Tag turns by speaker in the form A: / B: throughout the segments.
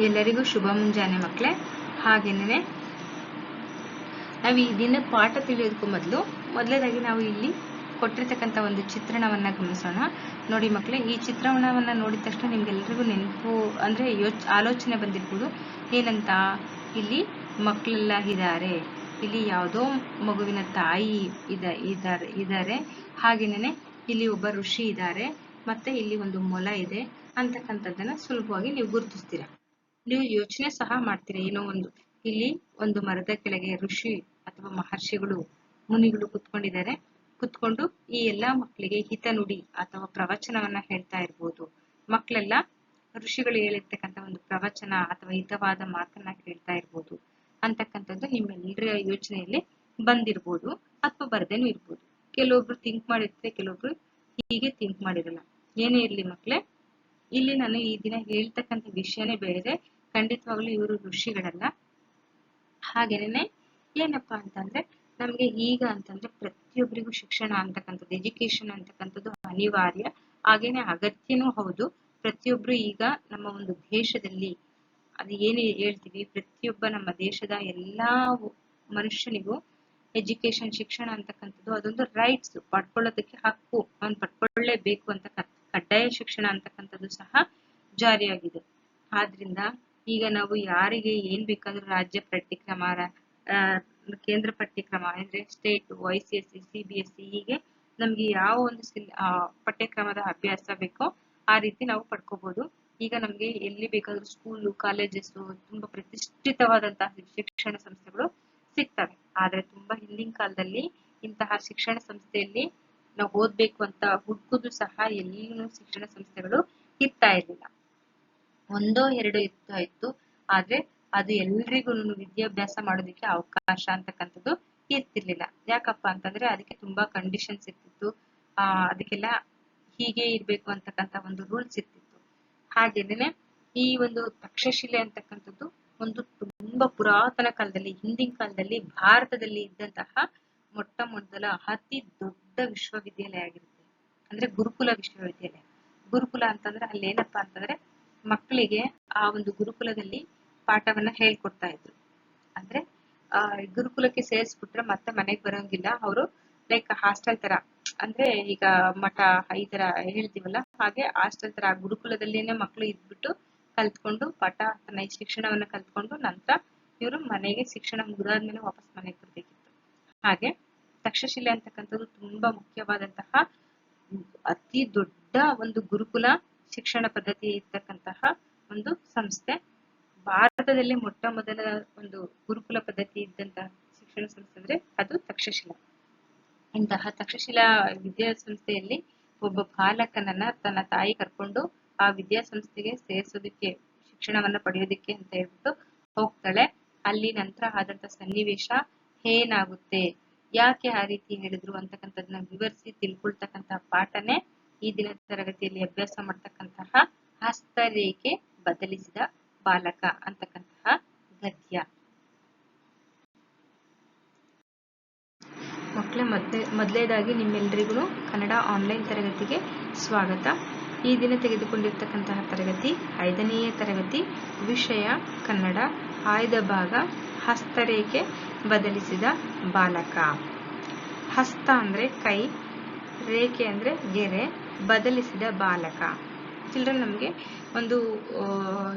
A: ಎಲ್ಲರಿಗೂ ಶುಭ ಮುಂಜಾನೆ ಮಕ್ಕಳೇ. ಹಾಗೇನೆ ನಾವು ಈ ದಿನ ಪಾಠ ತಿಳಿಯೋದಕ್ಕೂ ಮೊದಲು ಮೊದಲನೇದಾಗಿ ನಾವು ಇಲ್ಲಿ ಕೊಟ್ಟಿರ್ತಕ್ಕಂಥ ಒಂದು ಚಿತ್ರಣವನ್ನ ಗಮನಿಸೋಣ. ನೋಡಿ ಮಕ್ಕಳೇ, ಈ ಚಿತ್ರಣವನ್ನ ನೋಡಿದ ತಕ್ಷಣ ನಿಮ್ಗೆಲ್ಲರಿಗೂ ನೆನಪು ಅಂದ್ರೆ ಯೋಚ್, ಆಲೋಚನೆ ಬಂದಿರ್ಬೋದು. ಏನಂತ? ಇಲ್ಲಿ ಮಕ್ಕಳೆಲ್ಲ ಇದ್ದಾರೆ. ಇಲ್ಲಿ ಯಾವುದೋ ಮಗುವಿನ ತಾಯಿ ಇದ, ಇದ್ದಾರೆ ಇದ್ದಾರೆ. ಹಾಗೇನೆ ಇಲ್ಲಿ ಒಬ್ಬ ಋಷಿ ಇದ್ದಾರೆ. ಮತ್ತೆ ಇಲ್ಲಿ ಒಂದು ಮೊಲ ಇದೆ. ಅಂತಕ್ಕಂಥದ್ದನ್ನ ಸುಲಭವಾಗಿ ನೀವು ಗುರುತಿಸ್ತೀರಾ. ನೀವು ಯೋಚನೆ ಸಹ ಮಾಡ್ತೀರಿ. ಏನೋ ಒಂದು ಇಲ್ಲಿ ಒಂದು ಮರದ ಕೆಳಗೆ ಋಷಿ ಅಥವಾ ಮಹರ್ಷಿಗಳು, ಮುನಿಗಳು ಕುತ್ಕೊಂಡಿದ್ದಾರೆ. ಕುತ್ಕೊಂಡು ಈ ಎಲ್ಲಾ ಮಕ್ಕಳಿಗೆ ಹಿತ ನುಡಿ ಅಥವಾ ಪ್ರವಚನವನ್ನ ಹೇಳ್ತಾ ಇರ್ಬೋದು. ಮಕ್ಕಳೆಲ್ಲ ಋಷಿಗಳು ಹೇಳಿರ್ತಕ್ಕಂಥ ಒಂದು ಪ್ರವಚನ ಅಥವಾ ಹಿತವಾದ ಮಾತನ್ನ ಕೇಳ್ತಾ ಇರ್ಬೋದು. ಅಂತಕ್ಕಂಥದ್ದು ನಿಮ್ಮೆಲ್ಲರ ಯೋಚನೆಯಲ್ಲಿ ಬಂದಿರ್ಬೋದು ಅಥವಾ ಬರ್ದೇನು ಇರ್ಬೋದು. ಕೆಲವೊಬ್ರು ಥಿಂಕ್ ಮಾಡಿರ್ತಾರೆ, ಕೆಲವೊಬ್ರು ಹೀಗೆ ಥಿಂಕ್ ಮಾಡಿರಲ್ಲ. ಏನೇ ಇರ್ಲಿ ಮಕ್ಕಳೇ, ಇಲ್ಲಿ ನಾನು ಈ ದಿನ ಹೇಳ್ತಕ್ಕಂಥ ವಿಷಯನೇ ಬೇರೆ ಖಂಡಿತವಾಗ್ಲೂ ಇವರು ಋಷಿಗಳಲ್ಲ. ಹಾಗೇನೆ ಏನಪ್ಪಾ ಅಂತಂದ್ರೆ ನಮ್ಗೆ ಈಗ ಅಂತಂದ್ರೆ ಪ್ರತಿಯೊಬ್ಬರಿಗೂ ಶಿಕ್ಷಣ ಅಂತಕ್ಕಂಥದ್ದು ಎಜುಕೇಶನ್ ಅಂತಕ್ಕಂಥದ್ದು ಅನಿವಾರ್ಯ. ಹಾಗೇನೆ ಅಗತ್ಯನೂ ಹೌದು. ಪ್ರತಿಯೊಬ್ರು ಈಗ ನಮ್ಮ ಒಂದು ದೇಶದಲ್ಲಿ ಅದು ಏನು ಹೇಳ್ತೀವಿ, ಪ್ರತಿಯೊಬ್ಬ ನಮ್ಮ ದೇಶದ ಎಲ್ಲಾ ಮನುಷ್ಯನಿಗೂ ಎಜುಕೇಶನ್ ಶಿಕ್ಷಣ ಅಂತಕ್ಕಂಥದ್ದು ಅದೊಂದು ರೈಟ್ಸ್ ಪಡ್ಕೊಳ್ಳೋದಕ್ಕೆ ಹಕ್ಕು. ಅವ್ನು ಪಡ್ಕೊಳ್ಳೇಬೇಕು ಅಂತ ಕಡ್ಡಾಯ ಶಿಕ್ಷಣ ಅಂತಕ್ಕಂಥದ್ದು ಸಹ ಜಾರಿಯಾಗಿದೆ. ಆದ್ರಿಂದ ಈಗ ನಾವು ಯಾರಿಗೆ ಏನ್ ಬೇಕಾದ್ರೂ ರಾಜ್ಯ ಪಠ್ಯಕ್ರಮ ಕೇಂದ್ರ ಪಠ್ಯಕ್ರಮ ಅಂದ್ರೆ state Y C S C C B ಹೀಗೆ ನಮ್ಗೆ ಯಾವ ಒಂದು ಪಠ್ಯಕ್ರಮದ ಅಭ್ಯಾಸ ಬೇಕೋ ಆ ರೀತಿ ನಾವು ಪಡ್ಕೋಬಹುದು ಈಗ ನಮ್ಗೆ ಎಲ್ಲಿ ಬೇಕಾದ್ರೂ ಸ್ಕೂಲು ಕಾಲೇಜಸ್ ತುಂಬಾ ಪ್ರತಿಷ್ಠಿತವಾದಂತಹ ಶಿಕ್ಷಣ ಸಂಸ್ಥೆಗಳು ಸಿಗ್ತವೆ. ಆದ್ರೆ ತುಂಬಾ ಹಿಂದಿನ ಕಾಲದಲ್ಲಿ ಇಂತಹ ಶಿಕ್ಷಣ ಸಂಸ್ಥೆಯಲ್ಲಿ ನಾವು ಓದ್ಬೇಕು ಅಂತ ಹುಡುಕುದು ಸಹ ಎಲ್ಲೂ ಶಿಕ್ಷಣ ಸಂಸ್ಥೆಗಳು ಇರ್ತಾ ಇರ್ಲಿಲ್ಲ. ಒಂದೋ ಎರಡೋ ಇತ್ತು ಆದ್ರೆ ಅದು ಎಲ್ರಿಗೂ ವಿದ್ಯಾಭ್ಯಾಸ ಮಾಡೋದಕ್ಕೆ ಅವಕಾಶ ಅಂತಕ್ಕಂಥದ್ದು ಇರ್ತಿರ್ಲಿಲ್ಲ. ಯಾಕಪ್ಪ ಅಂತಂದ್ರೆ ಅದಕ್ಕೆ ತುಂಬಾ ಕಂಡೀಷನ್ಸ್ ಇರ್ತಿತ್ತು. ಆ, ಅದಕ್ಕೆಲ್ಲ ಹೀಗೆ ಇರ್ಬೇಕು ಅಂತಕ್ಕಂಥ ಒಂದು ರೂಲ್ಸ್ ಇರ್ತಿತ್ತು. ಹಾಗೇನೆ ಈ ಒಂದು ತಕ್ಷಶಿಲೆ ಅಂತಕ್ಕಂಥದ್ದು ಒಂದು ತುಂಬಾ ಪುರಾತನ ಕಾಲದಲ್ಲಿ, ಹಿಂದಿನ ಕಾಲದಲ್ಲಿ, ಭಾರತದಲ್ಲಿ ಇದ್ದಂತಹ ಮೊಟ್ಟ ಮೊದಲ ಅತಿ ದೊಡ್ಡ ವಿಶ್ವವಿದ್ಯಾಲಯ ಆಗಿರುತ್ತೆ. ಅಂದ್ರೆ ಗುರುಕುಲ ವಿಶ್ವವಿದ್ಯಾಲಯ. ಗುರುಕುಲ ಅಂತಂದ್ರೆ ಅಲ್ಲಿ ಏನಪ್ಪಾ ಅಂತಂದ್ರೆ ಮಕ್ಕಳಿಗೆ ಆ ಒಂದು ಗುರುಕುಲದಲ್ಲಿ ಪಾಠವನ್ನ ಹೇಳ್ಕೊಡ್ತಾ ಇದ್ರು. ಅಂದ್ರೆ, ಆ, ಗುರುಕುಲಕ್ಕೆ ಸೇರಿಸ್ಬಿಟ್ರೆ ಮತ್ತೆ ಮನೆಗ್ ಬರೋಂಗಿಲ್ಲ. ಅವರು ಲೈಕ್ ಹಾಸ್ಟೆಲ್ ತರ. ಅಂದ್ರೆ, ಈಗ ಮಠ, ಈ ತರ ಹೇಳ್ತೀವಲ್ಲ, ಹಾಗೆ ಹಾಸ್ಟೆಲ್ ತರ ಗುರುಕುಲದಲ್ಲಿನೇ ಮಕ್ಕಳು ಇದ್ಬಿಟ್ಟು ಕಲ್ತ್ಕೊಂಡು, ಪಾಠ, ತನ್ನ ಶಿಕ್ಷಣವನ್ನ ಕಲ್ತ್ಕೊಂಡು ನಂತರ ಇವರು ಮನೆಗೆ ಶಿಕ್ಷಣ ಮುಗಿದಾದ್ಮೇಲೆ ವಾಪಸ್ ಮನೆಗೆ ಬರ್ಬೇಕಿತ್ತು. ಹಾಗೆ ತಕ್ಷಶಿಲೆ ಅಂತಕ್ಕಂಥದ್ದು ತುಂಬಾ ಮುಖ್ಯವಾದಂತಹ ಅತಿ ದೊಡ್ಡ ಒಂದು ಗುರುಕುಲ ಶಿಕ್ಷಣ ಪದ್ಧತಿ ಇರ್ತಕ್ಕಂತಹ ಒಂದು ಸಂಸ್ಥೆ. ಭಾರತದಲ್ಲಿ ಮೊಟ್ಟ ಮೊದಲ ಒಂದು ಗುರುಕುಲ ಪದ್ಧತಿ ಇದ್ದಂತಹ ಶಿಕ್ಷಣ ಸಂಸ್ಥೆ ಅಂದ್ರೆ ಅದು ತಕ್ಷಶಿಲಾ. ಇಂತಹ ತಕ್ಷಶಿಲಾ ವಿದ್ಯಾಸಂಸ್ಥೆಯಲ್ಲಿ ಒಬ್ಬ ಬಾಲಕನನ್ನ ತನ್ನ ತಾಯಿ ಕರ್ಕೊಂಡು ಆ ವಿದ್ಯಾಸಂಸ್ಥೆಗೆ ಸೇರಿಸೋದಕ್ಕೆ, ಶಿಕ್ಷಣವನ್ನ ಪಡೆಯೋದಿಕ್ಕೆ ಅಂತ ಹೇಳ್ಬಿಟ್ಟು ಹೋಗ್ತಾಳೆ. ಅಲ್ಲಿ ನಂತರ ಆದಂತ ಸನ್ನಿವೇಶ ಏನಾಗುತ್ತೆ? ಯಾಕೆ ಆ ರೀತಿ ಹೇಳಿದ್ರು ಅಂತಕ್ಕಂಥದ್ದನ್ನ ವಿವರಿಸಿ ತಿಳ್ಕೊಳ್ತಕ್ಕಂಥ ಪಾಠನೇ ಈ ದಿನದ ತರಗತಿಯಲ್ಲಿ ಅಭ್ಯಾಸ ಮಾಡ್ತಕ್ಕಂತಹ ಹಸ್ತರೇಖೆ ಬದಲಿಸಿದ ಬಾಲಕ ಅಂತಕ್ಕಂತಹ ಗದ್ಯ. ಮಕ್ಕಳೇ ಮೊದಲೇ ಮೊದಲೇದಾಗಿ ನಿಮ್ಮೆಲ್ಲರಿಗೂ ಕನ್ನಡ ಆನ್ಲೈನ್ ತರಗತಿಗೆ ಸ್ವಾಗತ. ಈ ದಿನ ತೆಗೆದುಕೊಂಡಿರ್ತಕ್ಕಂತಹ ತರಗತಿ ಐದನೆಯ ತರಗತಿ, ವಿಷಯ ಕನ್ನಡ, ಆಯ್ದ ಭಾಗ, ಹಸ್ತರೇಖೆ ಬದಲಿಸಿದ ಬಾಲಕ. ಹಸ್ತ ಅಂದ್ರೆ ಕೈ, ರೇಖೆ ಅಂದ್ರೆ ಗೆರೆ. ಬದಲಿಸಿದ ಬಾಲಕ. ಚಿಲ್ಡ್ರನ್ ನಮ್ಗೆ ಒಂದು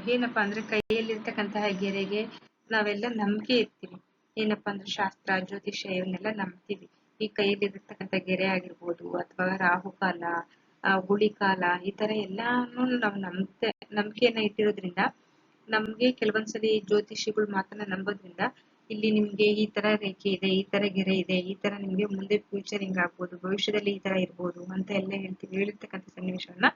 A: ಏನಪ್ಪಾ ಅಂದ್ರೆ ಕೈಯಲ್ಲಿರ್ತಕ್ಕಂತಹ ಗೆರೆಗೆ ನಾವೆಲ್ಲ ನಂಬಿಕೆ ಇರ್ತೀವಿ. ಏನಪ್ಪಾ ಅಂದ್ರೆ ಶಾಸ್ತ್ರ, ಜ್ಯೋತಿಷ್ಯ ಇವನ್ನೆಲ್ಲ ನಂಬ್ತೀವಿ. ಈ ಕೈಯಲ್ಲಿರ್ತಕ್ಕಂಥ ಗೆರೆ ಆಗಿರ್ಬೋದು ಅಥವಾ ರಾಹುಕಾಲ ಕಾಲ ಈ ತರ ಎಲ್ಲಾನು ನಾವು ನಂಬ್ತೆ, ನಂಬಿಕೆಯನ್ನ ಇಟ್ಟಿರೋದ್ರಿಂದ ನಮ್ಗೆ ಕೆಲವೊಂದ್ಸಲಿ ಜ್ಯೋತಿಷಿಗಳು ಮಾತನ್ನ ನಂಬೋದ್ರಿಂದ ಇಲ್ಲಿ ನಿಮಗೆ ಈ ತರ ರೇಖೆ ಇದೆ, ಈ ತರ ಗೆರೆ ಇದೆ, ಈ ತರ ನಿಮಗೆ ಮುಂದೆ ಫ್ಯೂಚರ್ ಹಿಂಗ್ ಆಗ್ಬೋದು, ಭವಿಷ್ಯದಲ್ಲಿ ಈ ತರ ಇರ್ಬೋದು ಅಂತ ಎಲ್ಲ ಹೇಳ್ತೀವಿ, ಹೇಳಿರ್ತಕ್ಕಂಥ ಸನ್ನಿವೇಶವನ್ನ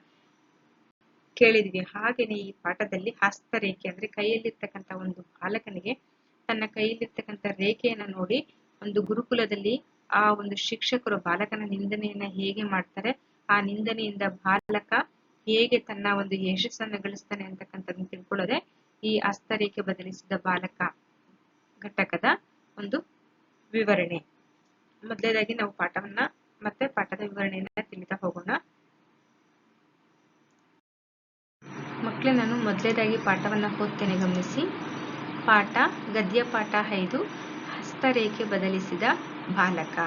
A: ಕೇಳಿದ್ವಿ. ಹಾಗೇನೆ ಈ ಪಾಠದಲ್ಲಿ ಹಸ್ತರೇಖೆ ಅಂದ್ರೆ ಕೈಯಲ್ಲಿರ್ತಕ್ಕಂಥ ಒಂದು ಬಾಲಕನಿಗೆ ತನ್ನ ಕೈಯಲ್ಲಿರ್ತಕ್ಕಂಥ ರೇಖೆಯನ್ನ ನೋಡಿ ಒಂದು ಗುರುಕುಲದಲ್ಲಿ ಆ ಒಂದು ಶಿಕ್ಷಕರು ಬಾಲಕನ ನಿಂದನೆಯನ್ನ ಹೇಗೆ ಮಾಡ್ತಾರೆ, ಆ ನಿಂದನೆಯಿಂದ ಬಾಲಕ ಹೇಗೆ ತನ್ನ ಒಂದು ಯಶಸ್ಸನ್ನು ಗಳಿಸ್ತಾನೆ ಅಂತಕ್ಕಂಥದ್ದನ್ನು ತಿಳ್ಕೊಳ್ಳೋದೆ ಈ ಹಸ್ತರೇಖೆ ಬದಲಿಸಿದ ಬಾಲಕ. ಘಟಕದ ಒಂದು ವಿವರಣೆ. ಮೊದಲೇದಾಗಿ ನಾವು ಪಾಠವನ್ನ ಮತ್ತೆ ಪಾಠದ ವಿವರಣೆಯನ್ನ ತಿಳಿತಾ ಹೋಗೋಣ. ಮಕ್ಕಳೇ, ನಾನು ಮೊದಲೇದಾಗಿ ಪಾಠವನ್ನ ಓದ್ತೇನೆ. ಗಮನಿಸಿ. ಪಾಠ, ಗದ್ಯ ಪಾಠ ಐದು, ಹಸ್ತರೇಖೆ ಬದಲಿಸಿದ ಬಾಲಕ.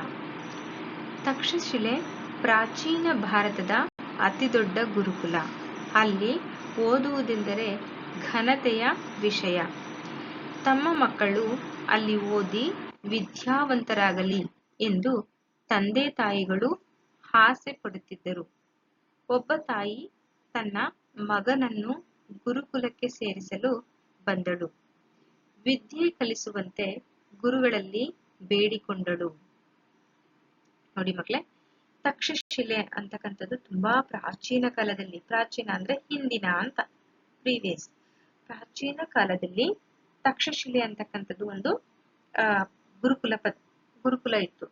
A: ತಕ್ಷಶಿಲೆ, ಪ್ರಾಚೀನ ಭಾರತದ ಅತಿದೊಡ್ಡ ಗುರುಕುಲ. ಅಲ್ಲಿ ಓದುವುದೆಂದರೆ ಘನತೆಯ ವಿಷಯ. ತಮ್ಮ ಮಕ್ಕಳು ಅಲ್ಲಿ ಓದಿ ವಿದ್ಯಾವಂತರಾಗಲಿ ಎಂದು ತಂದೆ ತಾಯಿಗಳು ಆಸೆ ಪಡುತ್ತಿದ್ದರು. ಒಬ್ಬ ತಾಯಿ ತನ್ನ ಮಗನನ್ನು ಗುರುಕುಲಕ್ಕೆ ಸೇರಿಸಲು ಬಂದಳು. ವಿದ್ಯೆ ಕಲಿಸುವಂತೆ ಗುರುಗಳಲ್ಲಿ ಬೇಡಿಕೊಂಡಳು. ನೋಡಿ ಮಕ್ಕಳೇ, ತಕ್ಷಶಿಲೆ ಅಂತಕ್ಕಂಥದ್ದು ತುಂಬಾ ಪ್ರಾಚೀನ ಕಾಲದಲ್ಲಿ, ಪ್ರಾಚೀನ ಅಂದ್ರೆ ಹಿಂದಿನ ಅಂತ ಪ್ರೀವಿಯಸ್ ಪ್ರಾಚೀನ ಕಾಲದಲ್ಲಿ ತಕ್ಷಶಿಲೆ ಅಂತಕ್ಕಂಥದ್ದು ಒಂದು ಗುರುಕುಲ ಪದ್, ಗುರುಕುಲ ಇತ್ತು.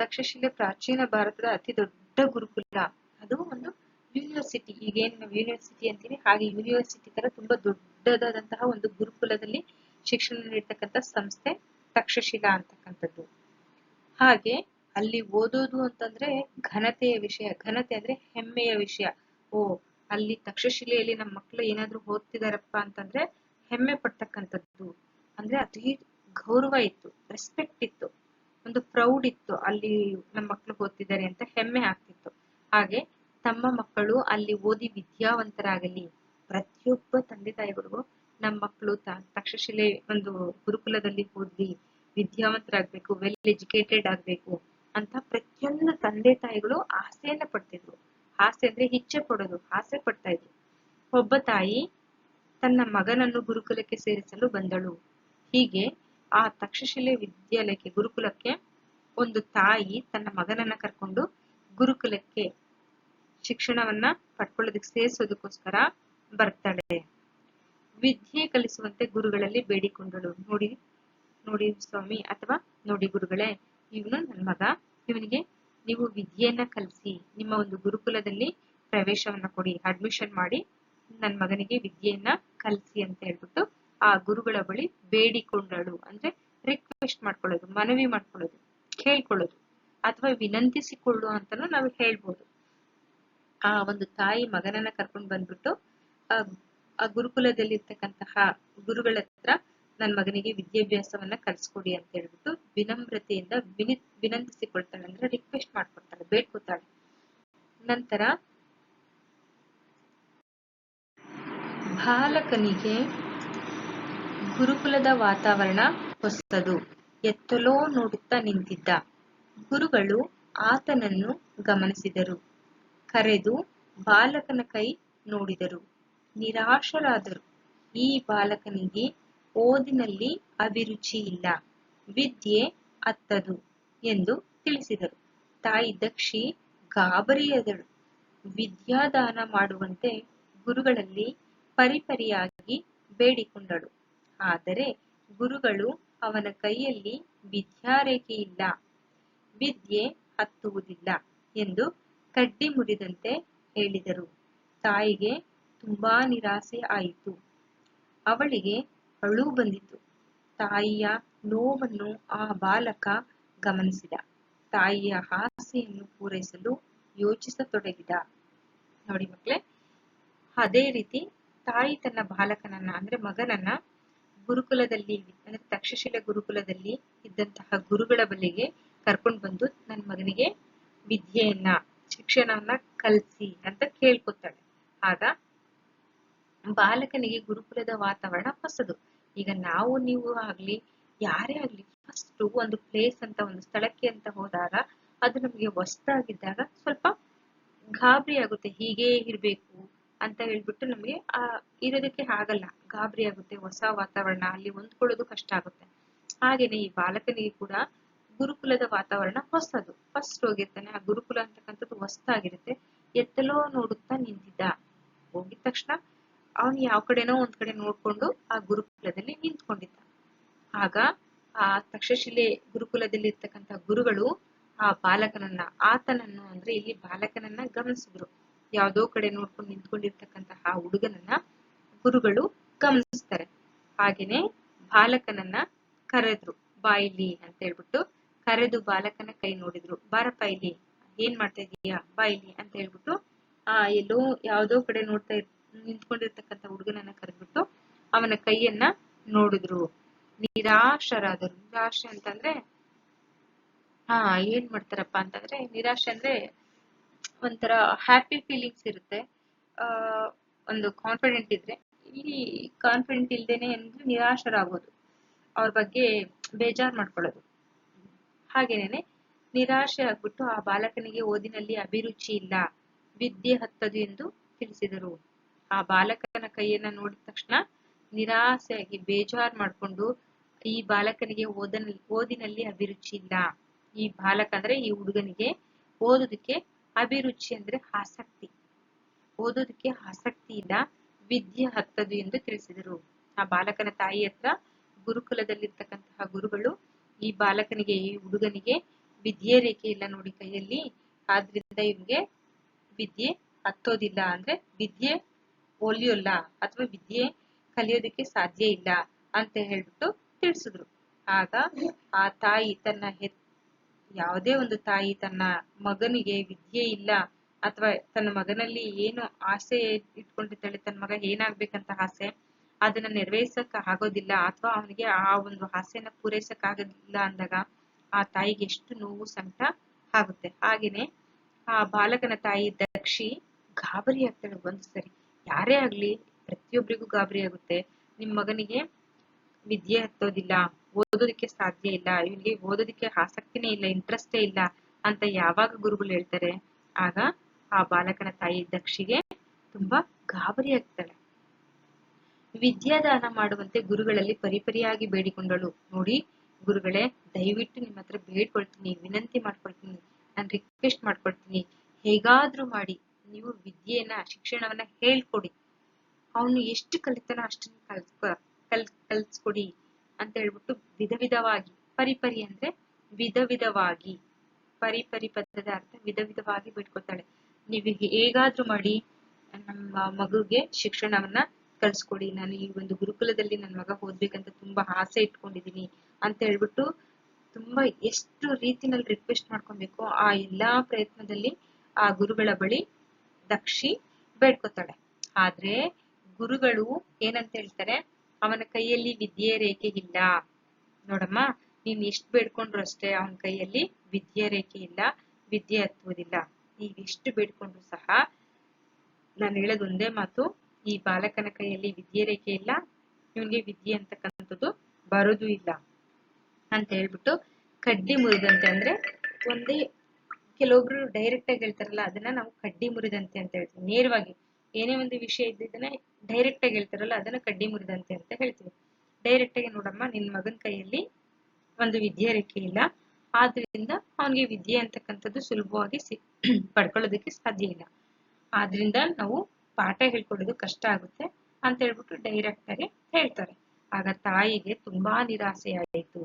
A: ತಕ್ಷಶಿಲೆ ಪ್ರಾಚೀನ ಭಾರತದ ಅತಿ ದೊಡ್ಡ ಗುರುಕುಲ. ಅದು ಒಂದು ಯೂನಿವರ್ಸಿಟಿ ಈಗೇನು ನಾವು ಯೂನಿವರ್ಸಿಟಿ ಅಂತೀವಿ, ಹಾಗೆ ಯೂನಿವರ್ಸಿಟಿ ತರ ತುಂಬಾ ದೊಡ್ಡದಾದಂತಹ ಒಂದು ಗುರುಕುಲದಲ್ಲಿ ಶಿಕ್ಷಣ ನೀಡ್ತಕ್ಕಂಥ ಸಂಸ್ಥೆ ತಕ್ಷಶಿಲಾ ಅಂತಕ್ಕಂಥದ್ದು. ಹಾಗೆ ಅಲ್ಲಿ ಓದೋದು ಅಂತಂದ್ರೆ ಘನತೆಯ ವಿಷಯ. ಘನತೆ ಅಂದ್ರೆ ಹೆಮ್ಮೆಯ ವಿಷಯ. ಓ, ಅಲ್ಲಿ ತಕ್ಷಶಿಲೆಯಲ್ಲಿ ನಮ್ಮ ಮಕ್ಕಳು ಏನಾದ್ರೂ ಓದ್ತಿದಾರಪ್ಪ ಅಂತಂದ್ರೆ ಹೆಮ್ಮೆ ಪಡ್ತಕ್ಕಂಥದ್ದು. ಅಂದ್ರೆ ಅತಿ ಗೌರವ ಇತ್ತು ರೆಸ್ಪೆಕ್ಟ್ ಇತ್ತು, ಒಂದು ಪ್ರೌಡ್ ಇತ್ತು ಅಲ್ಲಿ ನಮ್ಮ ಮಕ್ಕಳು ಓದ್ತಿದ್ದಾರೆ ಅಂತ ಹೆಮ್ಮೆ ಆಗ್ತಿತ್ತು. ಹಾಗೆ ತಮ್ಮ ಮಕ್ಕಳು ಅಲ್ಲಿ ಓದಿ ವಿದ್ಯಾವಂತರಾಗಲಿ, ಪ್ರತಿಯೊಬ್ಬ ತಂದೆ ತಾಯಿಗಳಿಗೂ ನಮ್ಮ ಮಕ್ಕಳು ತಕ್ಷಶಿಲೆ ಒಂದು ಗುರುಕುಲದಲ್ಲಿ ಓದಿ ವಿದ್ಯಾವಂತರಾಗ್ಬೇಕು ವೆಲ್ ಎಜುಕೇಟೆಡ್ ಆಗ್ಬೇಕು ಅಂತ ಪ್ರತಿಯೊಂದು ತಂದೆ ತಾಯಿಗಳು ಆಸೆಯನ್ನ ಪಡ್ತಿದ್ರು. ಆಸೆ ಅಂದ್ರೆ ಇಚ್ಛೆ ಪಡೋದು, ಆಸೆ ಪಡ್ತಾ ಇದ್ರು. ಒಬ್ಬ ತಾಯಿ ತನ್ನ ಮಗನನ್ನು ಗುರುಕುಲಕ್ಕೆ ಸೇರಿಸಲು ಬಂದಳು. ಹೀಗೆ ಆ ತಕ್ಷಶಿಲೆ ವಿದ್ಯಾಲಯಕ್ಕೆ, ಗುರುಕುಲಕ್ಕೆ ಒಂದು ತಾಯಿ ತನ್ನ ಮಗನನ್ನ ಕರ್ಕೊಂಡು ಗುರುಕುಲಕ್ಕೆ ಶಿಕ್ಷಣವನ್ನ ಪಡ್ಕೊಳ್ಳೋದಕ್ಕೆ ಸೇರಿಸೋದಕ್ಕೋಸ್ಕರ ಬರ್ತಾಳೆ. ವಿದ್ಯೆ ಕಲಿಸುವಂತೆ ಗುರುಗಳಲ್ಲಿ ಬೇಡಿಕೊಂಡಳು. ನೋಡಿ ನೋಡಿ ಸ್ವಾಮಿ, ಅಥವಾ ನೋಡಿ ಗುರುಗಳೇ, ಇವನು ನನ್ನ ಮಗ. ಇವನಿಗೆ ನೀವು ವಿದ್ಯೆಯನ್ನ ಕಲಿಸಿ, ನಿಮ್ಮ ಒಂದು ಗುರುಕುಲದಲ್ಲಿ ಪ್ರವೇಶವನ್ನ ಕೊಡಿ ಅಡ್ಮಿಷನ್ ಮಾಡಿ ನನ್ನ ಮಗನಿಗೆ ವಿದ್ಯೆಯನ್ನ ಕಲಿಸಿ ಅಂತ ಹೇಳ್ಬಿಟ್ಟು ಆ ಗುರುಗಳ ಬಳಿ ಬೇಡಿಕೊಂಡಳು. ಅಂದ್ರೆ ರಿಕ್ವೆಸ್ಟ್ ಮಾಡ್ಕೊಳ್ಳೋದು, ಮನವಿ ಮಾಡ್ಕೊಳ್ಳೋದು, ಕೇಳ್ಕೊಳ್ಳೋದು, ಅಥವಾ ವಿನಂತಿಸಿಕೊಳ್ಳು ಅಂತಾನು ನಾವು ಹೇಳ್ಬೋದು. ಆ ಒಂದು ತಾಯಿ ಮಗನನ್ನ ಕರ್ಕೊಂಡು ಬಂದ್ಬಿಟ್ಟು, ಆ ಗುರುಕುಲದಲ್ಲಿರ್ತಕ್ಕಂತಹ ಗುರುಗಳ ಹತ್ರ ನನ್ನ ಮಗನಿಗೆ ವಿದ್ಯಾಭ್ಯಾಸವನ್ನ ಕಲಿಸ್ಕೊಡಿ ಅಂತ ಹೇಳ್ಬಿಟ್ಟು ವಿನಮ್ರತೆಯಿಂದ ವಿನಿ, ವಿನಂತಿಸಿಕೊಳ್ತಾಳೆ. ಅಂದ್ರೆ ರಿಕ್ವೆಸ್ಟ್ ಮಾಡ್ಕೊಳ್ತಾಳೆ ಬೇಡ್ಕೊತಾಳೆ. ನಂತರ ಬಾಲಕನಿಗೆ ಗುರುಕುಲದ ವಾತಾವರಣ ಹೊಸದು. ಎತ್ತಲೋ ನೋಡುತ್ತಾ ನಿಂತಿದ್ದ. ಗುರುಗಳು ಆತನನ್ನು ಗಮನಿಸಿದರು. ಕರೆದು ಬಾಲಕನ ಕೈ ನೋಡಿದರು. ನಿರಾಶರಾದರು. ಈ ಬಾಲಕನಿಗೆ ಓದಿನಲ್ಲಿ ಅಭಿರುಚಿ ಇಲ್ಲ. ವಿದ್ಯೆ ಅತ್ತದು ಎಂದು ತಿಳಿಸಿದರು. ತಾಯಿ ದಕ್ಷಿ ಗಾಬರಿಯಾದಳು. ವಿದ್ಯಾದಾನ ಮಾಡುವಂತೆ ಗುರುಗಳಲ್ಲಿ ಪರಿಪರಿಯಾಗಿ ಬೇಡಿಕೊಂಡಳು. ಆದರೆ ಗುರುಗಳು ಅವನ ಕೈಯಲ್ಲಿ ವಿದ್ಯಾರೇಖೆಯಿಲ್ಲ. ವಿದ್ಯೆ ಹತ್ತುವುದಿಲ್ಲ ಎಂದು ಕಡ್ಡಿ ಮುರಿದಂತೆ ಹೇಳಿದರು. ತಾಯಿಗೆ ತುಂಬಾ ನಿರಾಸೆ ಆಯಿತು. ಅವಳಿಗೆ ಅಳು ಬಂದಿತು. ತಾಯಿಯ ನೋವನ್ನು ಆ ಬಾಲಕ ಗಮನಿಸಿದ. ತಾಯಿಯ ಆಸೆಯನ್ನು ಪೂರೈಸಲು ಯೋಚಿಸತೊಡಗಿದ. ನೋಡಿ ಮಕ್ಕಳೇ, ಅದೇ ರೀತಿ ತಾಯಿ ತನ್ನ ಬಾಲಕನನ್ನ, ಅಂದ್ರೆ ಮಗನನ್ನ ಗುರುಕುಲದಲ್ಲಿ, ಅಂದ್ರೆ ತಕ್ಷಶಿಲೆ ಗುರುಕುಲದಲ್ಲಿ ಇದ್ದಂತಹ ಗುರುಗಳ ಬಳಿಗೆ ಕರ್ಕೊಂಡು ಬಂದು ನನ್ನ ಮಗನಿಗೆ ವಿದ್ಯೆಯನ್ನ ಶಿಕ್ಷಣವನ್ನ ಕಲಿಸಿ ಅಂತ ಕೇಳ್ಕೊತಾಳೆ. ಆಗ ಬಾಲಕನಿಗೆ ಗುರುಕುಲದ ವಾತಾವರಣ ಹೊಸದು. ಈಗ ನಾವು, ನೀವು ಆಗ್ಲಿ, ಯಾರೇ ಆಗ್ಲಿ ಫಸ್ಟ್ ಒಂದು ಪ್ಲೇಸ್ ಅಂತ, ಒಂದು ಸ್ಥಳಕ್ಕೆ ಅಂತ ಹೋದಾಗ ಅದು ನಮ್ಗೆ ಹೊಸದಾಗಿದ್ದಾಗ ಸ್ವಲ್ಪ ಗಾಬರಿ ಆಗುತ್ತೆ. ಹೀಗೆ ಇರ್ಬೇಕು ಅಂತ ಹೇಳ್ಬಿಟ್ಟು ನಮಗೆ ಆ ಇರೋದಕ್ಕೆ ಆಗಲ್ಲ. ಗಾಬರಿ ಆಗುತ್ತೆ, ಹೊಸ ವಾತಾವರಣ, ಅಲ್ಲಿ ಹೊಂದ್ಕೊಳ್ಳೋದು ಕಷ್ಟ ಆಗುತ್ತೆ. ಹಾಗೇನೆ ಈ ಬಾಲಕನಿಗೆ ಕೂಡ ಗುರುಕುಲದ ವಾತಾವರಣ ಹೊಸದು. ಫಸ್ಟ್ ಹೋಗಿರ್ತಾನೆ, ಆ ಗುರುಕುಲ ಅಂತಕ್ಕಂಥದ್ದು ಹೊಸದಾಗಿರುತ್ತೆ. ಎತ್ತಲೋ ನೋಡುತ್ತಾ ನಿಂತಿದ್ದ. ಹೋಗಿದ ತಕ್ಷಣ ಅವನು ಯಾವ ಕಡೆನೋ ಒಂದ್ ಕಡೆ ನೋಡ್ಕೊಂಡು ಆ ಗುರುಕುಲದಲ್ಲಿ ನಿಂತ್ಕೊಂಡಿದ್ದ. ಆಗ ಆ ತಕ್ಷಶಿಲೆ ಗುರುಕುಲದಲ್ಲಿ ಇರ್ತಕ್ಕಂಥ ಗುರುಗಳು ಆ ಬಾಲಕನನ್ನ, ಆತನನ್ನು ಅಂದ್ರೆ ಇಲ್ಲಿ ಬಾಲಕನನ್ನ ಗಮನಿಸಿದ್ರು. ಯಾವ್ದೋ ಕಡೆ ನೋಡ್ಕೊಂಡು ನಿಂತ್ಕೊಂಡಿರ್ತಕ್ಕಂತಹ ಹುಡುಗನನ್ನ ಗುರುಗಳು ಗಮನಿಸ್ತಾರೆ. ಹಾಗೇನೆ ಬಾಲಕನನ್ನ ಕರೆದ್ರು ಬಾಯಿಲಿ ಅಂತ ಹೇಳ್ಬಿಟ್ಟು ಕರೆದು ಬಾಲಕನ ಕೈ ನೋಡಿದ್ರು. ಬಾರಪ್ಪ ಇಲ್ಲಿ, ಏನ್ ಮಾಡ್ತಾ ಇದೀಯಾ? ಬಾಯಿಲಿ ಅಂತ ಹೇಳ್ಬಿಟ್ಟು, ಆ, ಎಲ್ಲೋ ಯಾವ್ದೋ ಕಡೆ ನೋಡ್ತಾ ನಿಂತ್ಕೊಂಡಿರ್ತಕ್ಕಂಥ ಹುಡುಗನನ್ನ ಕರೆದ್ಬಿಟ್ಟು ಅವನ ಕೈಯನ್ನ ನೋಡಿದ್ರು. ನಿರಾಶರಾದರು. ನಿರಾಶೆ ಅಂತಂದ್ರೆ ಹಾ ಏನ್ ಮಾಡ್ತಾರಪ್ಪ ಅಂತಂದ್ರೆ, ನಿರಾಶೆ ಅಂದ್ರೆ ಒಂಥರ ಹ್ಯಾಪಿ ಫೀಲಿಂಗ್ಸ್ ಇರುತ್ತೆ. ಒಂದು ಕಾನ್ಫಿಡೆಂಟ್ ಇದ್ರೆ. ಇಲ್ಲಿ ಕಾನ್ಫಿಡೆಂಟ್ ಇಲ್ದೇನೆ ಅಂದ್ರೆ ನಿರಾಶರಾಗೋದು. ಅವ್ರ ಬಗ್ಗೆ ಬೇಜಾರ್ ಮಾಡ್ಕೊಳ್ಳೋದು. ಹಾಗೇನೆ ನಿರಾಶೆ ಆಗ್ಬಿಟ್ಟು ಆ ಬಾಲಕನಿಗೆ ಓದಿನಲ್ಲಿ ಅಭಿರುಚಿ ಇಲ್ಲ. ವಿದ್ಯೆ ಹತ್ತದು ಎಂದು ತಿಳಿಸಿದರು. ಆ ಬಾಲಕನ ಕೈಯನ್ನ ನೋಡಿದ ತಕ್ಷಣ ನಿರಾಸೆಯಾಗಿ ಬೇಜಾರ್ ಮಾಡ್ಕೊಂಡು ಈ ಬಾಲಕನಿಗೆ ಓದನಲ್ಲಿ ಓದಿನಲ್ಲಿ ಅಭಿರುಚಿ ಇಲ್ಲ. ಈ ಬಾಲಕ ಅಂದ್ರೆ ಈ ಹುಡುಗನಿಗೆ ಓದೋದಕ್ಕೆ ಅಭಿರುಚಿ ಅಂದ್ರೆ ಆಸಕ್ತಿ. ಓದೋದಕ್ಕೆ ಆಸಕ್ತಿ ಇಲ್ಲ, ವಿದ್ಯೆ ಹತ್ತದು ಎಂದು ತಿಳಿಸಿದರು. ಆ ಬಾಲಕನ ತಾಯಿ ಹತ್ರ ಗುರುಕುಲದಲ್ಲಿರ್ತಕ್ಕಂತಹ ಗುರುಗಳು ಈ ಬಾಲಕನಿಗೆ, ಈ ಹುಡುಗನಿಗೆ ವಿದ್ಯೆ ರೇಖೆ ಇಲ್ಲ ನೋಡಿ ಕೈಯಲ್ಲಿ. ಆದ್ರಿಂದ ಇವ್ಗೆ ವಿದ್ಯೆ ಹತ್ತೋದಿಲ್ಲ ಅಂದ್ರೆ ವಿದ್ಯೆ ಒಲಿಯೋಲ್ಲ ಅಥವಾ ವಿದ್ಯೆ ಕಲಿಯೋದಕ್ಕೆ ಸಾಧ್ಯ ಇಲ್ಲ ಅಂತ ಹೇಳ್ಬಿಟ್ಟು ತಿಳಿಸಿದ್ರು. ಆಗ ಆ ತಾಯಿ ತನ್ನ ಹೆತ್ ಯಾವುದೇ ಒಂದು ತಾಯಿ ತನ್ನ ಮಗನಿಗೆ ವಿದ್ಯೆ ಇಲ್ಲ ಅಥವಾ ತನ್ನ ಮಗನಲ್ಲಿ ಏನು ಆಸೆ ಇಟ್ಕೊಂಡಿದ್ದಾಳೆ, ತನ್ನ ಮಗ ಏನಾಗ್ಬೇಕಂತ ಆಸೆ, ಅದನ್ನ ನೆರವೇರ್ಸಕ್ ಆಗೋದಿಲ್ಲ ಅಥವಾ ಅವನಿಗೆ ಆ ಒಂದು ಆಸೆನ ಪೂರೈಸಕ್ ಆಗೋದಿಲ್ಲ ಅಂದಾಗ ಆ ತಾಯಿಗೆ ಎಷ್ಟು ನೋವು ಸಂಕಟ ಆಗುತ್ತೆ. ಹಾಗೇನೆ ಆ ಬಾಲಕನ ತಾಯಿ ದಕ್ಷಿ ಗಾಬರಿ ಆಗ್ತಾಳೆ ಒಂದ್ ಸರಿ ಯಾರೇ ಆಗ್ಲಿ ಪ್ರತಿಯೊಬ್ಬರಿಗೂ ಗಾಬರಿ ಆಗುತ್ತೆ. ನಿಮ್ ಮಗನಿಗೆ ವಿದ್ಯೆ ಹತ್ತೋದಿಲ್ಲ, ಓದೋದಕ್ಕೆ ಸಾಧ್ಯ ಇಲ್ಲ, ಇವನಿಗೆ ಓದೋದಕ್ಕೆ ಆಸಕ್ತಿನೇ ಇಲ್ಲ ಇಂಟ್ರೆಸ್ಟೇ ಇಲ್ಲ ಅಂತ ಯಾವಾಗ ಗುರುಗಳು ಹೇಳ್ತಾರೆ, ಆಗ ಆ ಬಾಲಕನ ತಾಯಿ ದಕ್ಷಿಗೆ ತುಂಬಾ ಗಾಬರಿ ಆಗ್ತಾಳೆ. ವಿದ್ಯಾದಾನ ಮಾಡುವಂತೆ ಗುರುಗಳಲ್ಲಿ ಪರಿಪರಿಯಾಗಿ ಬೇಡಿಕೊಂಡಳು. ನೋಡಿ, ಗುರುಗಳೇ, ದಯವಿಟ್ಟು ನಿಮ್ಮ ಹತ್ರ ಬೇಡ್ಕೊಳ್ತೀನಿ, ವಿನಂತಿ ಮಾಡ್ಕೊಳ್ತೀನಿ, ನಾನು ರಿಕ್ವೆಸ್ಟ್ ಮಾಡ್ಕೊಳ್ತೀನಿ. ಹೇಗಾದ್ರೂ ಮಾಡಿ, ನೀವು ವಿದ್ಯೆಯನ್ನ, ಶಿಕ್ಷಣವನ್ನ ಹೇಳ್ಕೊಡಿ. ಅವನು ಎಷ್ಟು ಕಲಿತಾನೋ ಅಷ್ಟನ್ನ ಕಲ್ಸ್ಕೊ ಕಲ್, ಕಲ್ಸ್ಕೊಡಿ ಅಂತ ಹೇಳ್ಬಿಟ್ಟು ವಿಧ ವಿಧವಾಗಿ ಪರಿಪರಿ ಅಂದ್ರೆ ವಿಧ ವಿಧವಾಗಿ ಪರಿಪರಿ ಪರಿ ಪದದ ಅರ್ಥ ವಿಧ ವಿಧವಾಗಿ ಬಿಟ್ಕೊತಾಳೆ. ನೀವು ಹೇಗಾದ್ರೂ ಮಾಡಿ ನಮ್ಮ ಮಗುಗೆ ಶಿಕ್ಷಣವನ್ನ ಕಲ್ಸ್ಕೊಡಿ. ನಾನು ಈ ಒಂದು ಗುರುಕುಲದಲ್ಲಿ ನನ್ನ ಮಗ ಓದ್ಬೇಕಂತ ತುಂಬಾ ಆಸೆ ಇಟ್ಕೊಂಡಿದೀನಿ ಅಂತ ಹೇಳ್ಬಿಟ್ಟು ತುಂಬಾ ಎಷ್ಟು ರೀತಿನಲ್ಲಿ ರಿಕ್ವೆಸ್ಟ್ ಮಾಡ್ಕೊಬೇಕು, ಆ ಎಲ್ಲಾ ಪ್ರಯತ್ನದಲ್ಲಿ ಆ ಗುರುಗಳ ಬಳಿ ದಕ್ಷಿ ಬೇಡ್ಕೊತಾಳೆ. ಆದ್ರೆ ಗುರುಗಳು ಏನಂತ ಹೇಳ್ತಾರೆ? ಅವನ ಕೈಯಲ್ಲಿ ವಿದ್ಯೆ ರೇಖೆ ಇಲ್ಲ. ನೋಡಮ್ಮ, ನೀನ್ ಎಷ್ಟು ಬೇಡ್ಕೊಂಡ್ರು ಅಷ್ಟೇ ಅವನ ಕೈಯಲ್ಲಿ ವಿದ್ಯೆ ರೇಖೆ ಇಲ್ಲ, ವಿದ್ಯೆ ಹತ್ತುವುದಿಲ್ಲ. ನೀವ್ ಎಷ್ಟು ಬೇಡ್ಕೊಂಡ್ರು ಸಹ ನಾನು ಹೇಳೋದು ಒಂದೇ ಮಾತು, ಈ ಬಾಲಕನ ಕೈಯಲ್ಲಿ ವಿದ್ಯೆ ರೇಖೆ ಇಲ್ಲ, ಇವನಿಗೆ ವಿದ್ಯೆ ಅಂತಕ್ಕಂಥದ್ದು ಬರೋದು ಇಲ್ಲ ಅಂತ ಹೇಳ್ಬಿಟ್ಟು ಕಡ್ಡಿ ಮುರಿದಂತೆ ಅಂದ್ರೆ ಒಂದೇ ಕೆಲವೊಬ್ರು ಡೈರೆಕ್ಟ್ ಆಗಿ ಹೇಳ್ತಾರಲ್ಲ, ಅದನ್ನ ನಾವು ಕಡ್ಡಿ ಮುರಿದಂತೆ ಅಂತ ಹೇಳ್ತೀವಿ. ನೇರವಾಗಿ ಏನೇ ಒಂದು ವಿಷಯ ಇದ್ದಿದ್ದನ್ನ ಡೈರೆಕ್ಟ್ ಆಗಿ ಹೇಳ್ತಾರಲ್ಲ, ಅದನ್ನ ಕಡ್ಡಿ ಮುರಿದಂತೆ ಅಂತ ಹೇಳ್ತೀವಿ. ಡೈರೆಕ್ಟ್ ಆಗಿ ನೋಡಮ್ಮ, ನಿನ್ ಮಗನ ಕೈಯಲ್ಲಿ ಒಂದು ವಿದ್ಯೆ ರೇಖೆ ಇಲ್ಲ. ಆದ್ರಿಂದ ಅವನಿಗೆ ವಿದ್ಯೆ ಅಂತಕ್ಕಂಥದ್ದು ಸುಲಭವಾಗಿ ಸಿ, ಪಡ್ಕೊಳ್ಳೋದಕ್ಕೆ ಸಾಧ್ಯ ಇಲ್ಲ. ಆದ್ರಿಂದ ನಾವು ಪಾಠ ಹೇಳ್ಕೊಡೋದು ಕಷ್ಟ ಆಗುತ್ತೆ ಅಂತ ಹೇಳ್ಬಿಟ್ಟು ಡೈರೆಕ್ಟ್ ಆಗಿ ಹೇಳ್ತಾರೆ. ಆಗ ತಾಯಿಗೆ ತುಂಬಾ ನಿರಾಸೆ ಆಯಿತು.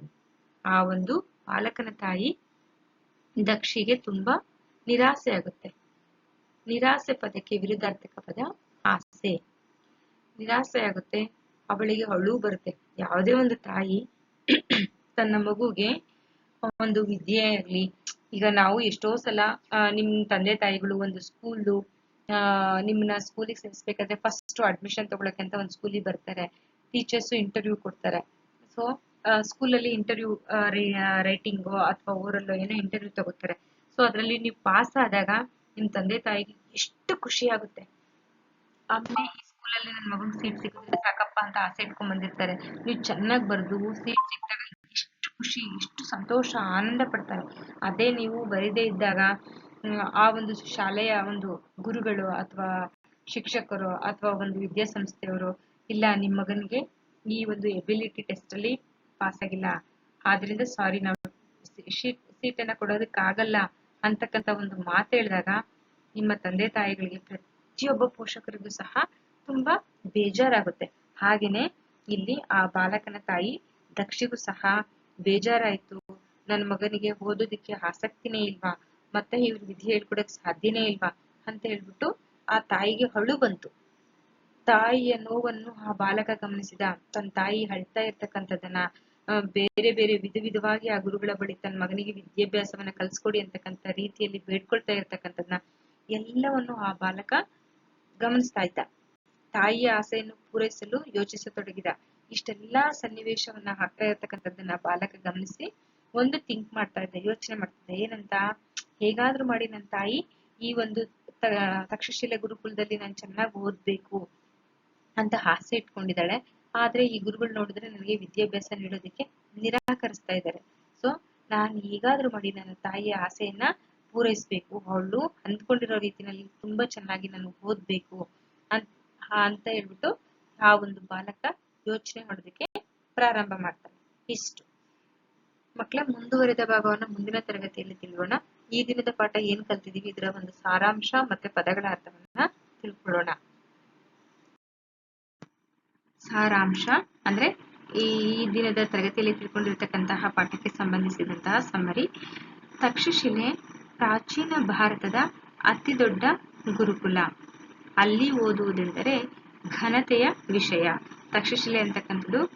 A: ಆ ಒಂದು ಬಾಲಕನ ತಾಯಿ ದಕ್ಷಿಗೆ ತುಂಬಾ ನಿರಾಸೆ ಆಗುತ್ತೆ. ನಿರಾಸೆ ಪದಕ್ಕೆ ವಿರುದ್ಧಾರ್ಥಕ ಪದ ಆಸೆ. ನಿರಾಸೆ ಆಗುತ್ತೆ. ಅವಳಿಗೆ ಅಳು ಬರುತ್ತೆ. ಯಾವುದೇ ಒಂದು ತಾಯಿ ತನ್ನ ಮಗುಗೆ ಒಂದು ವಿದ್ಯೆ ಆಗ್ಲಿ, ಈಗ ನಾವು ಎಷ್ಟೋ ಸಲ ನಿಮ್ ತಂದೆ ತಾಯಿಗಳು ಒಂದು ಸ್ಕೂಲು ನಿಮ್ಮನ್ನ ಸ್ಕೂಲಿಗೆ ಸೇರಿಸ್ಬೇಕಾದ್ರೆ ಫಸ್ಟ್ ಅಡ್ಮಿಷನ್ ತಗೊಳಕ್ಕೆ ಅಂತ ಒಂದು ಸ್ಕೂಲಿಗೆ ಬರ್ತಾರೆ. ಟೀಚರ್ಸ್ ಇಂಟರ್ವ್ಯೂ ಕೊಡ್ತಾರೆ. ಸೊ ಸ್ಕೂಲಲ್ಲಿ ಇಂಟರ್ವ್ಯೂ ರೈಟಿಂಗು ಅಥವಾ ಓರಲ್ಲೋ ಏನೋ ಇಂಟರ್ವ್ಯೂ ತಗೋತಾರೆ. ಸೊ ಅದರಲ್ಲಿ ನೀವು ಪಾಸ್ ಆದಾಗ ನಿಮ್ ತಂದೆ ತಾಯಿಗೆ ಎಷ್ಟು ಖುಷಿ ಆಗುತ್ತೆ. ಆಮೇಲೆ ಈ ಸ್ಕೂಲಲ್ಲಿ ನನ್ನ ಮಗನ್ ಸೀಟ್ ಸಿಕ್ಕಿದ್ರೆ ಸಾಕಪ್ಪ ಅಂತ ಆಸೆ ಇಟ್ಕೊಂಡ್ ಬಂದಿರ್ತಾರೆ. ನೀವು ಚೆನ್ನಾಗಿ ಬರೆದು ಸೀಟ್ ಸಿಕ್ಕಿದಾಗ ಎಷ್ಟು ಖುಷಿ, ಎಷ್ಟು ಸಂತೋಷ, ಆನಂದ ಪಡ್ತಾರೆ. ಅದೇ ನೀವು ಬರೀದೇ ಇದ್ದಾಗ ಆ ಒಂದು ಶಾಲೆಯ ಒಂದು ಗುರುಗಳು ಅಥವಾ ಶಿಕ್ಷಕರು ಅಥವಾ ಒಂದು ವಿದ್ಯಾಸಂಸ್ಥೆಯವರು ಇಲ್ಲ ನಿಮ್ ಮಗನಿಗೆ ಈ ಒಂದು ಎಬಿಲಿಟಿ ಟೆಸ್ಟ್ ಅಲ್ಲಿ ಪಾಸ್ ಆಗಿಲ್ಲ. ಆದ್ರಿಂದ ಸಾರಿ ನಾವು ಅನ್ನ ಕೊಡೋದಕ್ಕಾಗಲ್ಲ. ಅಂತಕ್ಕಂತ ಒಂದು ಮಾತು ಹೇಳಿದಾಗ ನಿಮ್ಮ ತಂದೆ ತಾಯಿಗಳಿಗೆ ಪ್ರತಿಯೊಬ್ಬ ಪೋಷಕರಿಗೂ ಸಹ ತುಂಬಾ ಬೇಜಾರಾಗುತ್ತೆ. ಹಾಗೇನೆ ಇಲ್ಲಿ ಆ ಬಾಲಕನ ತಾಯಿ ದಕ್ಷಿಗೂ ಸಹ ಬೇಜಾರಾಯ್ತು. ನನ್ನ ಮಗನಿಗೆ ಓದೋದಿಕ್ಕೆ ಆಸಕ್ತಿನೇ ಇಲ್ವಾ? ಮತ್ತೆ ಇವ್ರ ವಿಧಿ ಹೇಳ್ಕೊಡಕ್ ಸಾಧ್ಯನೇ ಇಲ್ವಾ? ಅಂತ ಹೇಳ್ಬಿಟ್ಟು ಆ ತಾಯಿಗೆ ಹಳು ಬಂತು. ತಾಯಿಯ ನೋವನ್ನು ಆ ಬಾಲಕ ಗಮನಿಸಿದ. ತನ್ನ ತಾಯಿ ಅಳ್ತಾ ಇರ್ತಕ್ಕಂಥದ್ದನ್ನ ಬೇರೆ ಬೇರೆ ವಿಧ ವಿಧವಾಗಿ ಆ ಗುರುಗಳ ಬಳಿ ತನ್ನ ಮಗನಿಗೆ ವಿದ್ಯಾಭ್ಯಾಸವನ್ನ ಕಲ್ಸ್ಕೊಡಿ ಅಂತಕ್ಕಂಥ ರೀತಿಯಲ್ಲಿ ಬೇಡ್ಕೊಳ್ತಾ ಇರ್ತಕ್ಕಂಥದ್ನ ಎಲ್ಲವನ್ನು ಆ ಬಾಲಕ ಗಮನಿಸ್ತಾ ಇದ್ದ. ತಾಯಿಯ ಆಸೆಯನ್ನು ಪೂರೈಸಲು ಯೋಚಿಸತೊಡಗಿದ. ಇಷ್ಟೆಲ್ಲಾ ಸನ್ನಿವೇಶವನ್ನ ಹಾಕ್ತಾ ಇರ್ತಕ್ಕಂಥದ್ದನ್ನ ಬಾಲಕ ಗಮನಿಸಿ ಒಂದು ಥಿಂಕ್ ಮಾಡ್ತಾ ಇದ್ದ, ಯೋಚನೆ ಮಾಡ್ತಿದ್ದ, ಏನಂತ? ಹೇಗಾದ್ರೂ ಮಾಡಿ ನನ್ನ ತಾಯಿ, ಈ ಒಂದು ತಕ್ಷಶಿಲೆ ಗುರುಕುಲದಲ್ಲಿ ನಾನು ಚೆನ್ನಾಗಿ ಓದ್ಬೇಕು ಅಂತ ಆಸೆ ಇಟ್ಕೊಂಡಿದ್ದಾಳೆ. ಆದ್ರೆ ಈ ಗುರುಗಳು ನೋಡಿದ್ರೆ ನನಗೆ ವಿದ್ಯಾಭ್ಯಾಸ ನೀಡೋದಕ್ಕೆ ನಿರಾಕರಿಸ್ತಾ ಇದ್ದಾರೆ. ಸೊ ನಾನು ಈಗಾದ್ರೂ ಮಾಡಿ ನನ್ನ ತಾಯಿಯ ಆಸೆಯನ್ನ ಪೂರೈಸ್ಬೇಕು. ಅವಳು ಅಂದ್ಕೊಂಡಿರೋ ರೀತಿನಲ್ಲಿ ತುಂಬಾ ಚೆನ್ನಾಗಿ ನಾನು ಓದ್ಬೇಕು ಅಂತ ಅಂತ ಹೇಳ್ಬಿಟ್ಟು ಆ ಒಂದು ಬಾಲಕ ಯೋಚನೆ ಮಾಡೋದಕ್ಕೆ ಪ್ರಾರಂಭ ಮಾಡ್ತಾನೆ ಇಷ್ಟು. ಮಕ್ಕಳ ಮುಂದುವರೆದ ಭಾಗವನ್ನು ಮುಂದಿನ ತರಗತಿಯಲ್ಲಿ ತಿಳಿಯೋಣ ಈ ದಿನದ ಪಾಠ ಏನ್ ಕಲ್ತಿದೀವಿ ಇದರ ಒಂದು ಸಾರಾಂಶ ಮತ್ತೆ ಪದಗಳ ಅರ್ಥವನ್ನ ತಿಳ್ಕೊಳ್ಳೋಣ. ಸಾರಾಂಶ, ಅಂದ್ರೆ ಈ ದಿನದ ತರಗತಿಯಲ್ಲಿ ತಿಳ್ಕೊಂಡಿರ್ತಕ್ಕಂತಹ ಪಾಠಕ್ಕೆ ಸಂಬಂಧಿಸಿದಂತಹ ಸಮ್ಮರಿ ತಕ್ಷಶಿಲೆ, ಪ್ರಾಚೀನ ಭಾರತದ ಅತಿ ದೊಡ್ಡ ಗುರುಕುಲ. ಅಲ್ಲಿ ಓದುವುದೆಂದರೆ ಘನತೆಯ ವಿಷಯ. ತಕ್ಷಶಿಲೆ ಅಂತಕ್ಕಂಥದ್ದು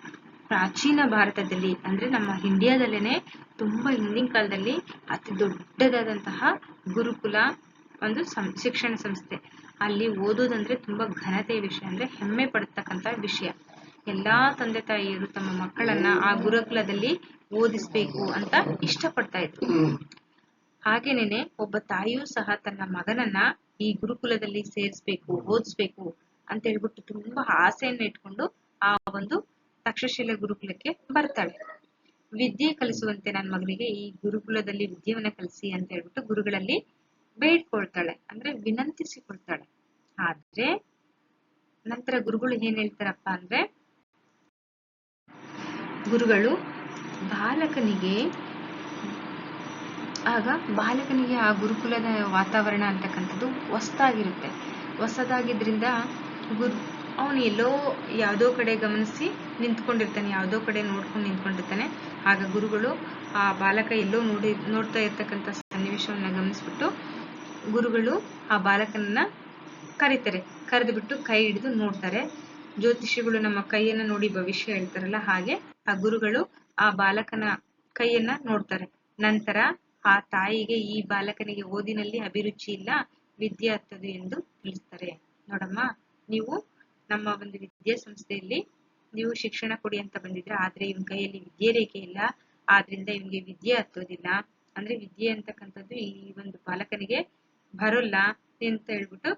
A: ಪ್ರಾಚೀನ ಭಾರತದಲ್ಲಿ, ಅಂದ್ರೆ ನಮ್ಮ ಇಂಡಿಯಾದಲ್ಲೇನೆ ತುಂಬಾ ಹಿಂದಿನ ಕಾಲದಲ್ಲಿ ಅತಿ ದೊಡ್ಡದಾದಂತಹ ಗುರುಕುಲ. ಒಂದು ಸಂ, ಶಿಕ್ಷಣ ಸಂಸ್ಥೆ. ಅಲ್ಲಿ ಓದೋದಂದ್ರೆ ತುಂಬಾ ಘನತೆಯ ವಿಷಯ ಅಂದ್ರೆ ಹೆಮ್ಮೆ ಪಡ್ತಕ್ಕಂತ ವಿಷಯ. ಎಲ್ಲಾ ತಂದೆ ತಾಯಿಯರು ತಮ್ಮ ಮಕ್ಕಳನ್ನ ಆ ಗುರುಕುಲದಲ್ಲಿ ಓದಿಸ್ಬೇಕು ಅಂತ ಇಷ್ಟಪಡ್ತಾ ಇದ್ರು. ಹಾಗೇನೇನೆ ಒಬ್ಬ ತಾಯಿಯೂ ಸಹ ತನ್ನ ಮಗನನ್ನ ಈ ಗುರುಕುಲದಲ್ಲಿ ಸೇರಿಸ್ಬೇಕು, ಓದಿಸ್ಬೇಕು ಅಂತ ಹೇಳ್ಬಿಟ್ಟು ತುಂಬಾ ಆಸೆಯನ್ನ ಇಟ್ಕೊಂಡು ಆ ಒಂದು ತಕ್ಷಶಿಲೆ ಗುರುಕುಲಕ್ಕೆ ಬರ್ತಾಳೆ. ವಿದ್ಯೆ ಕಲಿಸುವಂತೆ ನನ್ನ ಮಗನಿಗೆ ಈ ಗುರುಕುಲದಲ್ಲಿ ವಿದ್ಯೆಯನ್ನ ಕಲಿಸಿ ಅಂತ ಹೇಳ್ಬಿಟ್ಟು ಗುರುಗಳಲ್ಲಿ ಬೇಡ್ಕೊಳ್ತಾಳೆ, ಅಂದ್ರೆ ವಿನಂತಿಸಿಕೊಳ್ತಾಳೆ. ಆದ್ರೆ ನಂತರ ಗುರುಗಳು ಏನ್ ಹೇಳ್ತಾರಪ್ಪ ಅಂದ್ರೆ, ಗುರುಗಳು ಬಾಲಕನಿಗೆ, ಆಗ ಬಾಲಕನಿಗೆ ಆ ಗುರುಕುಲದ ವಾತಾವರಣ ಅಂತಕ್ಕಂಥದ್ದು ಹೊಸದಾಗಿರುತ್ತೆ. ಹೊಸದಾಗಿದ್ರಿಂದ ಗುರು, ಅವನು ಎಲ್ಲೋ ಯಾವುದೋ ಕಡೆ ಗಮನಿಸಿ ನಿಂತ್ಕೊಂಡಿರ್ತಾನೆ, ಯಾವುದೋ ಕಡೆ ನೋಡ್ಕೊಂಡು ನಿಂತ್ಕೊಂಡಿರ್ತಾನೆ. ಆಗ ಗುರುಗಳು ಆ ಬಾಲಕ ಎಲ್ಲೋ ನೋಡಿ, ನೋಡ್ತಾ ಇರ್ತಕ್ಕಂಥ ಸನ್ನಿವೇಶವನ್ನ ಗಮನಿಸ್ಬಿಟ್ಟು ಗುರುಗಳು ಆ ಬಾಲಕನನ್ನ ಕರೀತಾರೆ. ಕರೆದು ಬಿಟ್ಟು ಕೈ ಹಿಡಿದು ನೋಡ್ತಾರೆ. ಜ್ಯೋತಿಷಿಗಳು ನಮ್ಮ ಕೈಯನ್ನ ನೋಡಿ ಭವಿಷ್ಯ ಹೇಳ್ತಾರಲ್ಲ ಹಾಗೆ ಆ ಗುರುಗಳು ಆ ಬಾಲಕನ ಕೈಯನ್ನ ನೋಡ್ತಾರೆ. ನಂತರ ಆ ತಾಯಿಗೆ ಈ ಬಾಲಕನಿಗೆ ಓದಿನಲ್ಲಿ ಅಭಿರುಚಿ ಇಲ್ಲ, ವಿದ್ಯೆ ಹತ್ತದು ಎಂದು ತಿಳಿಸ್ತಾರೆ. ನೋಡಮ್ಮ, ನೀವು ನಮ್ಮ ಒಂದು ವಿದ್ಯಾಸಂಸ್ಥೆಯಲ್ಲಿ ನೀವು ಶಿಕ್ಷಣ ಕೊಡಿ ಅಂತ ಬಂದಿದ್ರೆ ಆದ್ರೆ ಇವನ್ ಕೈಯಲ್ಲಿ ವಿದ್ಯೆ ರೇಖೆ ಇಲ್ಲ, ಆದ್ರಿಂದ ಇವನ್ಗೆ ವಿದ್ಯೆ ಹತ್ತೋದಿಲ್ಲ. ಅಂದ್ರೆ ವಿದ್ಯೆ ಅಂತಕ್ಕಂಥದ್ದು ಈ ಒಂದು ಬಾಲಕನಿಗೆ ಬರೋಲ್ಲ ಅಂತ ಹೇಳ್ಬಿಟ್ಟು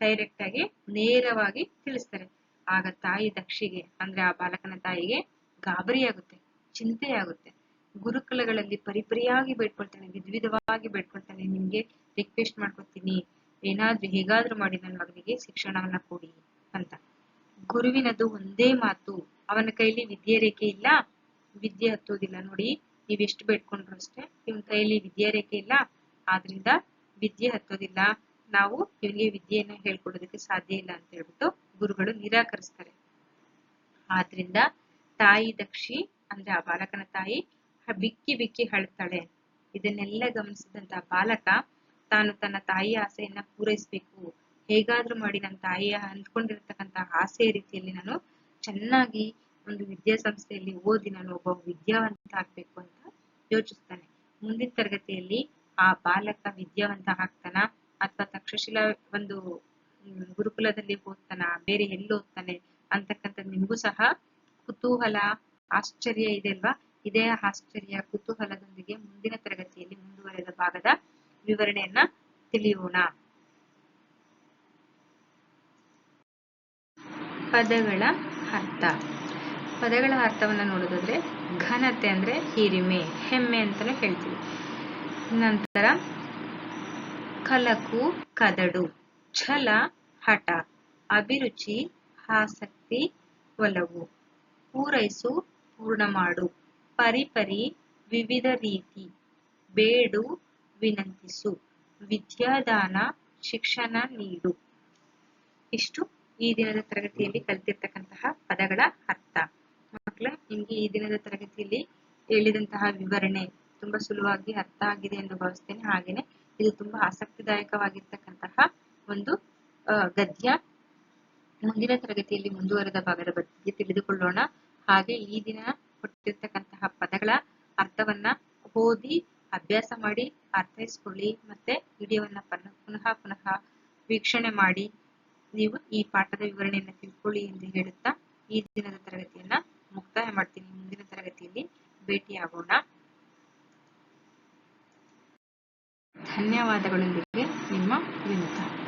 A: ಡೈರೆಕ್ಟ್ ಆಗಿ ನೇರವಾಗಿ ತಿಳಿಸ್ತಾರೆ. ಆಗ ತಾಯಿ ದಕ್ಷಿಗೆ, ಅಂದ್ರೆ ಆ ಬಾಲಕನ ತಾಯಿಗೆ ಗಾಬರಿ ಆಗುತ್ತೆ, ಚಿಂತೆ ಆಗುತ್ತೆ. ಗುರುಕುಲಗಳಲ್ಲಿ ಪರಿಪರಿಯಾಗಿ ಬೇಡ್ಕೊಳ್ತಾನೆ, ವಿಧವಿಧವಾಗಿ ಬೇಡ್ಕೊಳ್ತಾನೆ. ನಿಮ್ಗೆ ರಿಕ್ವೆಸ್ಟ್ ಮಾಡ್ಕೊತೀನಿ ಏನಾದ್ರೂ ಹೇಗಾದ್ರೂ ಮಾಡಿ ನನ್ನ ಮಗನಿಗೆ ಶಿಕ್ಷಣವನ್ನ ಕೊಡಿ ಅಂತ. ಗುರುವಿನದು ಒಂದೇ ಮಾತು. ಅವನ ಕೈಲಿ ವಿದ್ಯೆ ರೇಖೆ ಇಲ್ಲ, ವಿದ್ಯೆ ಹತ್ತೋದಿಲ್ಲ. ನೋಡಿ ನೀವ್ ಎಷ್ಟು ಬೇಡ್ಕೊಂಡ್ರು ಅಷ್ಟೇ ಇವನ್ ಕೈಲಿ ವಿದ್ಯೆ ರೇಖೆ ಇಲ್ಲ. ಆದ್ರಿಂದ ವಿದ್ಯೆ ಹತ್ತೋದಿಲ್ಲ. ನಾವು ಇವನಿಗೆ ವಿದ್ಯೆಯನ್ನ ಹೇಳ್ಕೊಡೋದಕ್ಕೆ ಸಾಧ್ಯ ಇಲ್ಲ ಅಂತ ಹೇಳ್ಬಿಟ್ಟು ಗುರುಗಳು ನಿರಾಕರಿಸ್ತಾರೆ. ಆದ್ರಿಂದ ತಾಯಿ ದಕ್ಷಿ, ಅಂದ್ರೆ ಆ ಬಾಲಕನ ತಾಯಿ ಬಿಕ್ಕಿ ಬಿಕ್ಕಿ ಹಳ್ತಾಳೆ ಇದನ್ನೆಲ್ಲ ಗಮನಿಸಿದಂತ ಬಾಲಕ ತಾನು ತನ್ನ ತಾಯಿಯ ಆಸೆಯನ್ನ ಪೂರೈಸ್ಬೇಕು. ಹೇಗಾದ್ರೂ ಮಾಡಿ ನನ್ನ ತಾಯಿಯ ಅಂದ್ಕೊಂಡಿರ್ತಕ್ಕಂತ ಆಸೆಯ ರೀತಿಯಲ್ಲಿ ನಾನು ಚೆನ್ನಾಗಿ ಒಂದು ವಿದ್ಯಾಸಂಸ್ಥೆಯಲ್ಲಿ ಓದಿ ನಾನು ಒಬ್ಬ ವಿದ್ಯಾವಂತ ಆಗ್ಬೇಕು ಅಂತ ಯೋಚಿಸ್ತಾನೆ. ಮುಂದಿನ ತರಗತಿಯಲ್ಲಿ ಆ ಬಾಲಕ ವಿದ್ಯಾವಂತ ಆಗ್ತಾನ? ಅಥವಾ ತಕ್ಷಶಿಲ ಒಂದು ಗುರುಕುಲದಲ್ಲಿ ಓದ್ತಾನ? ಬೇರೆ ಎಲ್ಲಿ ಓದ್ತಾನೆ? ಅಂತಕ್ಕಂಥದ್ದು ನಿಮಗೂ ಸಹ ಕುತೂಹಲ, ಆಶ್ಚರ್ಯ ಇದೆ ಅಲ್ವಾ? ಇದೇ ಆಶ್ಚರ್ಯ, ಕುತೂಹಲದೊಂದಿಗೆ ಮುಂದಿನ ತರಗತಿಯಲ್ಲಿ ಮುಂದುವರೆದ ಭಾಗದ ವಿವರಣೆಯನ್ನ ತಿಳಿಯೋಣ. ಪದಗಳ ಅರ್ಥ. ಪದಗಳ ಅರ್ಥವನ್ನ ನೋಡೋದಾದ್ರೆ ಘನತೆ ಅಂದ್ರೆ ಹಿರಿಮೆ, ಹೆಮ್ಮೆ ಅಂತಾನೆ ಹೇಳ್ತೀವಿ. ನಂತರ ಕಲಕು, ಕದಡು, ಛಲ, ಹಠ, ಅಭಿರುಚಿ, ಆಸಕ್ತಿ, ಒಲವು. ಪೂರೈಸು ಪೂರ್ಣ ಮಾಡು ಪರಿಪರಿ, ವಿವಿಧ ರೀತಿ. ಬೇಡು, ವಿನಂತಿಸು. ವಿದ್ಯಾದಾನ, ಶಿಕ್ಷಣ ನೀಡು. ಇಷ್ಟು ಈ ದಿನದ ತರಗತಿಯಲ್ಲಿ ಕಲಿತಿರ್ತಕ್ಕಂತಹ ಪದಗಳ ಅರ್ಥ. ಮಕ್ಕಳ, ನಿಮಗೆ ಈ ದಿನದ ತರಗತಿಯಲ್ಲಿ ಹೇಳಿದಂತಹ ವಿವರಣೆ ತುಂಬಾ ಸುಲಭವಾಗಿ ಅರ್ಥ ಆಗಿದೆ ಎಂದು ಭಾವಿಸ್ತೇನೆ. ಹಾಗೇನೆ ಇದು ತುಂಬಾ ಆಸಕ್ತಿದಾಯಕವಾಗಿರ್ತಕ್ಕಂತಹ ಒಂದು ಗದ್ಯ. ಮುಂದಿನ ತರಗತಿಯಲ್ಲಿ ಮುಂದುವರೆದ ಭಾಗದ ಬಗ್ಗೆ ತಿಳಿದುಕೊಳ್ಳೋಣ. ಹಾಗೆ ಈ ದಿನ ಕೊಟ್ಟಿರ್ತಕ್ಕಂತಹ ಪದಗಳ ಅರ್ಥವನ್ನ ಓದಿ, ಅಭ್ಯಾಸ ಮಾಡಿ, ಅರ್ಥೈಸ್ಕೊಳ್ಳಿ ಮತ್ತೆ ವಿಡಿಯೋವನ್ನ ಪುನಃ ಪುನಃ ವೀಕ್ಷಣೆ ಮಾಡಿ ನೀವು ಈ ಪಾಠದ ವಿವರಣೆಯನ್ನು ತಿಳ್ಕೊಳ್ಳಿ ಎಂದು ಹೇಳುತ್ತಾ ಈ ದಿನದ ತರಗತಿಯನ್ನ ಮುಕ್ತಾಯ ಮಾಡ್ತೀನಿ. ಮುಂದಿನ ತರಗತಿಯಲ್ಲಿ ಭೇಟಿಯಾಗೋಣ. ಧನ್ಯವಾದಗಳೊಂದಿಗೆ ನಿಮ್ಮ ವಿನುತಾ.